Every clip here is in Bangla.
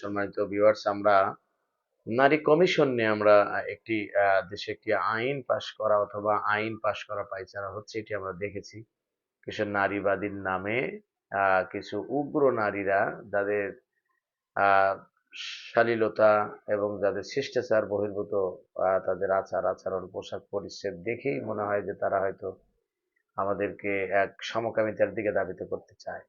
সম্মানিত ভিউয়ার্স আমরা নারী কমিশন নিয়ে আমরা একটি দেশে একটি আইন পাশ করা অথবা আইন পাশ করা পাইচারা হচ্ছে, এটি আমরা দেখেছি। কিছু নারীবাদীর নামে কিছু উগ্র নারীরা যাদের শালীলতা এবং যাদের শিষ্টাচার বহির্ভূত তাদের আচার আচরণ, পোশাক পরিচ্ছেদ দেখেই মনে হয় যে তারা হয়তো আমাদেরকে এক সমকামিতার দিকে ধাবিত করতে চায়।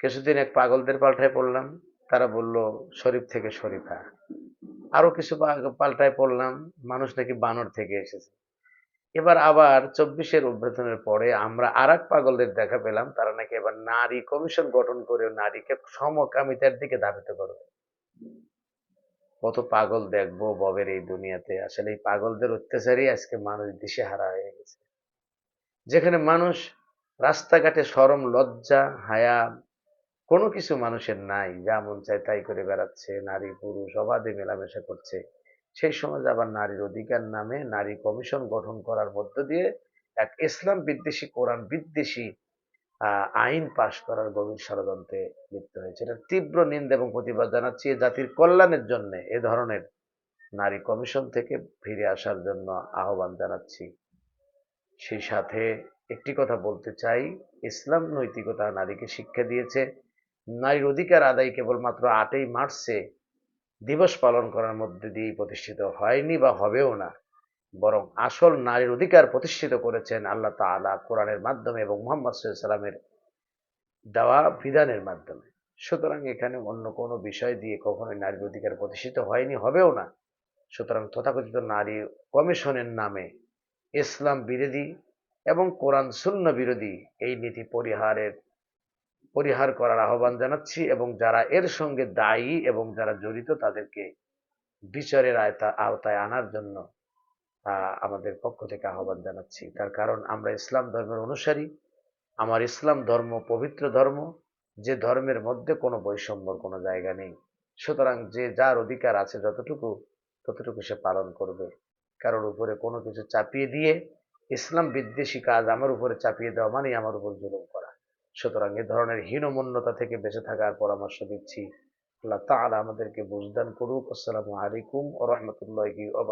কিছুদিন এক পাগলদের পাল্টায় পড়লাম। তারা বলল, শরীফ থেকে শরীফা। আরও কিছু পাল্টায় পড়লাম, মানুষ নাকি বানর থেকে এসেছে। এবার আবার চব্বিশের অভ্যর্থনের পরে আমরা আর পাগলদের দেখা পেলাম, তারা নাকি এবার নারী কমিশন গঠন করে নারীকে সমকামিতার দিকে ধাবিত করবে। কত পাগল দেখব ববের এই দুনিয়াতে। আসলে এই পাগলদের অত্যাচারই আজকে মানুষ দিশেহারা হয়ে গেছে। যেখানে মানুষ রাস্তাঘাটে সরম, লজ্জা, হায়া কোনো কিছু মানুষের নাই, যা মন চায় তাই করে বেড়াচ্ছে, নারী, পুরুষ অবাধে মেলামেশা করছে। সেই সমাজ আবার নারীর অধিকার নামে নারী কমিশন গঠন করার মধ্য দিয়ে এক ইসলাম বিদ্বেষী, কোরআন বিদ্বেষী আইন পাশ করার গভীর ষড়যন্ত্রে লিপ্ত হয়েছে। এটা তীব্র নিন্দা এবং প্রতিবাদ জানাচ্ছি জাতির কল্যাণের জন্য, এ ধরনের নারী কমিশন থেকে ফিরে আসার জন্য আহ্বান জানাচ্ছি। সেই সাথে একটি কথা বলতে চাই, ইসলাম নৈতিকতা নারীকে শিক্ষা দিয়েছে নারীর অধিকার আদায় কেবলমাত্র আটই মার্চে দিবস পালন করার মধ্যে দিয়ে প্রতিষ্ঠিত হয়নি বা হবেও না। বরং আসল নারীর অধিকার প্রতিষ্ঠিত করেছেন আল্লাহ তাআলা কোরআনের মাধ্যমে এবং মোহাম্মদ সাল্লামের দেওয়া বিধানের মাধ্যমে। সুতরাং এখানে অন্য কোনো বিষয় দিয়ে কখনোই নারীর অধিকার প্রতিষ্ঠিত হয়নি, হবেও না। সুতরাং তথাকথিত নারী কমিশনের নামে ইসলাম বিরোধী এবং কোরআন শূন্য বিরোধী এই নীতি পরিহারের পরিহার করার আহ্বান জানাচ্ছি এবং যারা এর সঙ্গে দায়ী এবং যারা জড়িত তাদেরকে বিচারের আয়তা- আওতায় আনার জন্য আমাদের পক্ষ থেকে আহ্বান জানাচ্ছি। তার কারণ আমরা ইসলাম ধর্মের অনুসারী। আমার ইসলাম ধর্ম পবিত্র ধর্ম। যে ধর্মের মধ্যে কোনো বৈষম্যর কোনো জায়গা নেই। সুতরাং যে যার অধিকার আছে যতটুকু, ততটুকু সে পালন করবে। কারোর উপরে কোনো কিছু চাপিয়ে দিয়ে, ইসলাম বিদ্বেষী কাজ আমার উপরে চাপিয়ে দেওয়া মানেই আমার উপর জুলুম করা। সুতরাং এ ধরনের হীনমন্যতা থেকে বেঁচে থাকার পরামর্শ দিচ্ছি। আল্লাহ তাআলা আমাদেরকে বুঝদান করুক। আসসালামু আলাইকুম ওয়া রাহমাতুল্লাহি ওয়া